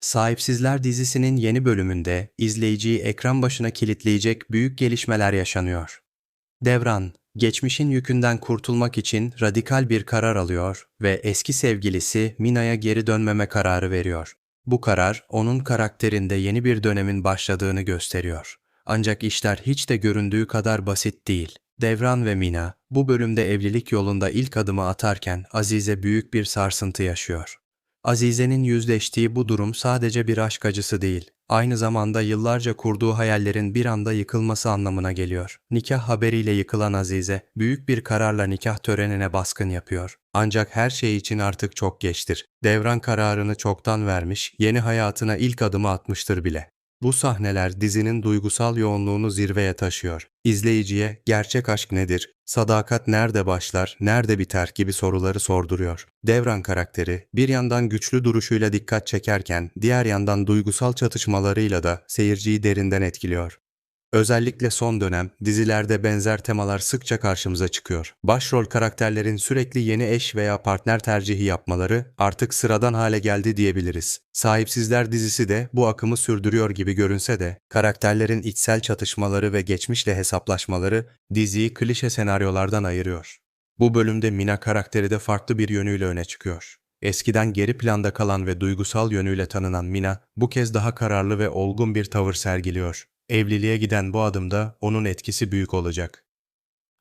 Sahipsizler dizisinin yeni bölümünde izleyiciyi ekran başına kilitleyecek büyük gelişmeler yaşanıyor. Devran, geçmişin yükünden kurtulmak için radikal bir karar alıyor ve eski sevgilisi Mina'ya geri dönmeme kararı veriyor. Bu karar onun karakterinde yeni bir dönemin başladığını gösteriyor. Ancak işler hiç de göründüğü kadar basit değil. Devran ve Mina bu bölümde evlilik yolunda ilk adımı atarken Azize büyük bir sarsıntı yaşıyor. Azize'nin yüzleştiği bu durum sadece bir aşk acısı değil, aynı zamanda yıllarca kurduğu hayallerin bir anda yıkılması anlamına geliyor. Nikah haberiyle yıkılan Azize, büyük bir kararla nikah törenine baskın yapıyor. Ancak her şey için artık çok geçtir. Devran kararını çoktan vermiş, yeni hayatına ilk adımı atmıştır bile. Bu sahneler dizinin duygusal yoğunluğunu zirveye taşıyor. İzleyiciye gerçek aşk nedir, sadakat nerede başlar, nerede biter gibi soruları sorduruyor. Devran karakteri bir yandan güçlü duruşuyla dikkat çekerken diğer yandan duygusal çatışmalarıyla da seyirciyi derinden etkiliyor. Özellikle son dönem dizilerde benzer temalar sıkça karşımıza çıkıyor. Başrol karakterlerin sürekli yeni eş veya partner tercihi yapmaları artık sıradan hale geldi diyebiliriz. Sahipsizler dizisi de bu akımı sürdürüyor gibi görünse de karakterlerin içsel çatışmaları ve geçmişle hesaplaşmaları diziyi klişe senaryolardan ayırıyor. Bu bölümde Mina karakteri de farklı bir yönüyle öne çıkıyor. Eskiden geri planda kalan ve duygusal yönüyle tanınan Mina bu kez daha kararlı ve olgun bir tavır sergiliyor. Evliliğe giden bu adımda onun etkisi büyük olacak.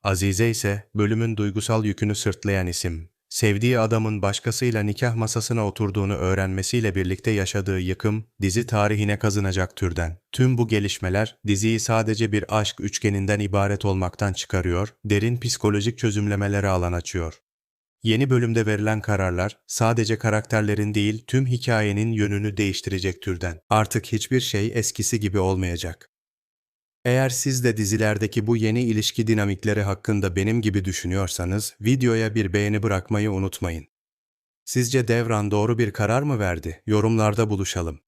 Azize ise bölümün duygusal yükünü sırtlayan isim. Sevdiği adamın başkasıyla nikah masasına oturduğunu öğrenmesiyle birlikte yaşadığı yıkım dizi tarihine kazınacak türden. Tüm bu gelişmeler diziyi sadece bir aşk üçgeninden ibaret olmaktan çıkarıyor, derin psikolojik çözümlemelere alan açıyor. Yeni bölümde verilen kararlar sadece karakterlerin değil tüm hikayenin yönünü değiştirecek türden. Artık hiçbir şey eskisi gibi olmayacak. Eğer siz de dizilerdeki bu yeni ilişki dinamikleri hakkında benim gibi düşünüyorsanız videoya bir beğeni bırakmayı unutmayın. Sizce Devran doğru bir karar mı verdi? Yorumlarda buluşalım.